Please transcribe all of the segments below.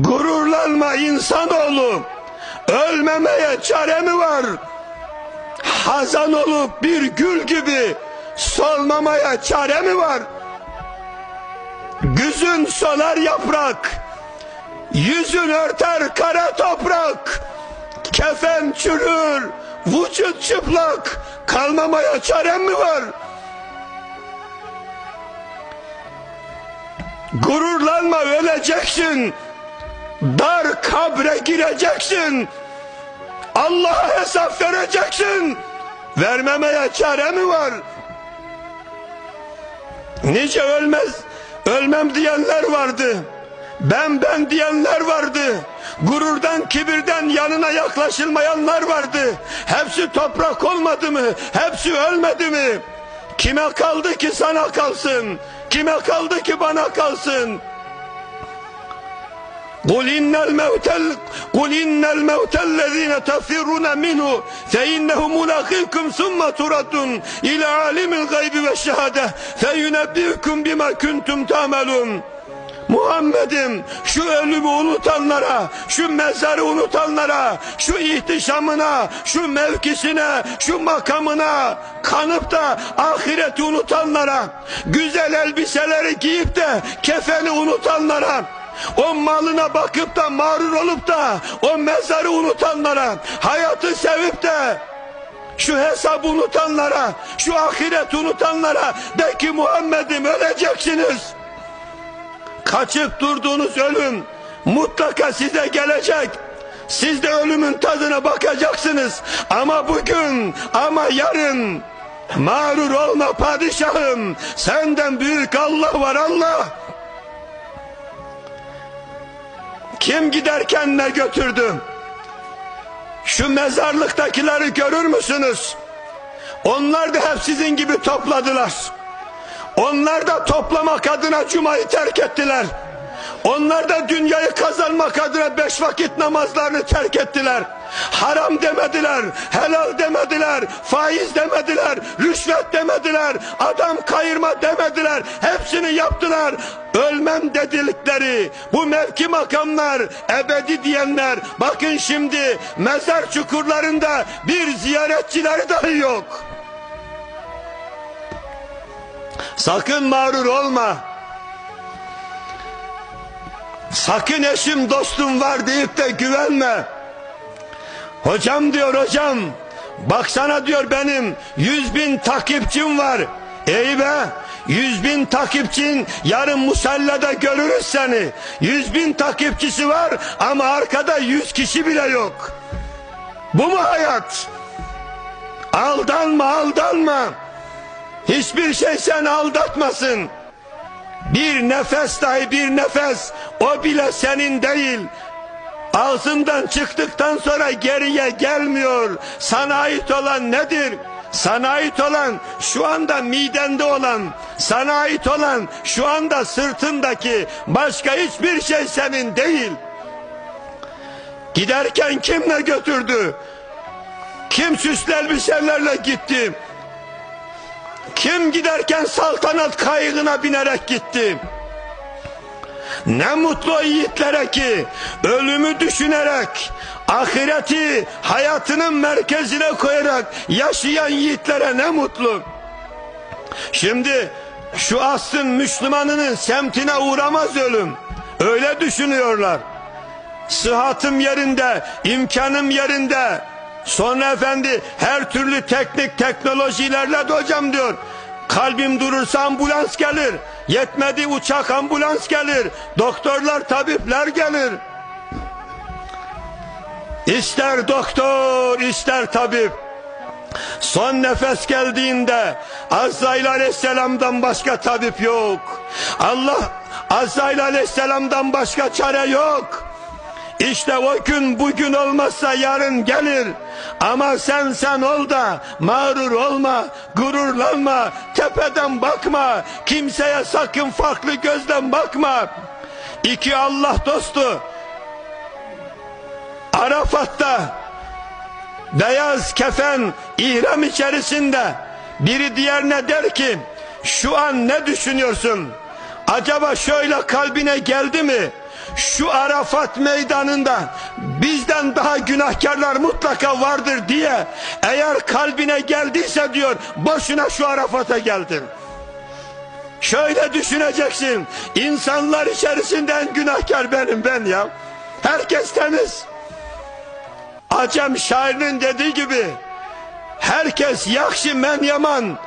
Gururlanma insanoğlu. Ölmemeye çare mi var? Hazan olup bir gül gibi solmamaya çare mi var? Güzün solar yaprak, yüzün örter kara toprak. Kefen çürür, vücut çıplak, kalmamaya çarem mi var? Gururlanma öleceksin. Dar kabre gireceksin. Allah'a hesap vereceksin. Vermemeye çare mi var? Nice ölmez, ölmem diyenler vardı. Ben ben diyenler vardı. Gururdan, kibirden yanına yaklaşılmayanlar vardı. Hepsi toprak olmadı mı? Hepsi ölmedi mi? Kime kaldı ki sana kalsın? Kime kaldı ki bana kalsın? قل إن الموت قل إن الموت الذين تفرون منه فإنه ملاقيكم ثم تردون إلى عالم الغيب والشهادة فينبئكم بما كنتم تعملون Muhammed'im şu ölümü unutanlara, şu mezarı unutanlara, şu ihtişamına, şu mevkisine, şu makamına kanıp da ahireti unutanlara, güzel elbiseleri giyip de kefeni unutanlara, o malına bakıp da mağrur olup da o mezarı unutanlara, hayatı sevip de şu hesabı unutanlara, şu ahiret unutanlara de ki Muhammed'im öleceksiniz. Kaçıp durduğunuz ölüm mutlaka size gelecek. Siz de ölümün tadına bakacaksınız. Ama bugün, ama yarın mağrur olma padişahım. Senden büyük Allah var Allah. Kim giderken ne götürdü? Şu mezarlıktakileri görür müsünüz? Onlar da hep sizin gibi topladılar. Onlar da toplamak adına cumayı terk ettiler. Onlar da dünyayı kazanmak adına beş vakit namazlarını terk ettiler. Haram demediler, helal demediler, faiz demediler, rüşvet demediler, adam kayırma demediler. Hepsini yaptılar. Ölmem dedikleri bu mevki makamlar, ebedi diyenler bakın şimdi mezar çukurlarında bir ziyaretçileri dahi yok. Sakın mağrur olma. Sakın eşim dostum var deyip de güvenme. Hocam diyor hocam. Baksana diyor benim yüz bin takipçim var. İyi be. Yüz bin takipçin yarın musallada görürüz seni. Yüz bin takipçisi var ama arkada yüz kişi bile yok. Bu mu hayat? Aldanma aldanma. Hiçbir şey seni aldatmasın. Bir nefes dahi bir nefes o bile senin değil. Ağzından çıktıktan sonra geriye gelmiyor. Sana ait olan nedir? Sana ait olan şu anda midende olan, sana ait olan şu anda sırtındaki başka hiçbir şey senin değil. Giderken kimle götürdü? Kim süslü elbiselerle gitti? Kim giderken saltanat kaygına binerek gitti? Ne mutlu yiğitlere ki ölümü düşünerek ahireti hayatının merkezine koyarak yaşayan yiğitlere ne mutlu. Şimdi şu asrın Müslümanının semtine uğramaz ölüm. Öyle düşünüyorlar. Sıhhatım yerinde, imkanım yerinde. Sonra efendi her türlü teknik teknolojilerle de hocam diyor. Kalbim durursa ambulans gelir. Yetmedi uçak ambulans gelir. Doktorlar tabipler gelir. İster doktor ister tabip. Son nefes geldiğinde Azrail aleyhisselamdan başka tabip yok. Allah Azrail aleyhisselamdan başka çare yok. İşte o gün bugün olmazsa yarın gelir. Ama sen sen ol da mağrur olma, gururlanma, tepeden bakma, kimseye sakın farklı gözden bakma. İki Allah dostu Arafat'ta beyaz kefen ihram içerisinde biri diğerine der ki şu an ne düşünüyorsun? Acaba şöyle kalbine geldi mi? Şu Arafat meydanında bizden daha günahkarlar mutlaka vardır diye eğer kalbine geldiyse diyor boşuna şu Arafat'a geldin. Şöyle düşüneceksin. insanlar içerisinden günahkar benim ben ya. Herkes temiz. Acem şairinin dediği gibi herkes yakşı men yaman.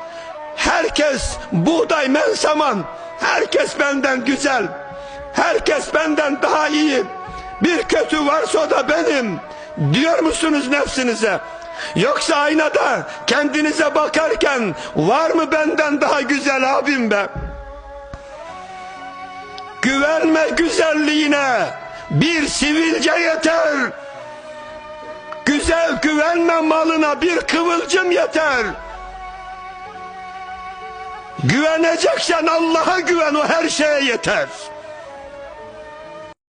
Herkes buğday men saman. Herkes benden güzel. Herkes benden daha iyi. Bir kötü varsa o da benim. Diyor musunuz nefsinize? Yoksa aynada kendinize bakarken var mı benden daha güzel abim be? Güvenme güzelliğine bir sivilce yeter. Güzel güvenme malına bir kıvılcım yeter. Güveneceksen Allah'a güven o her şeye yeter.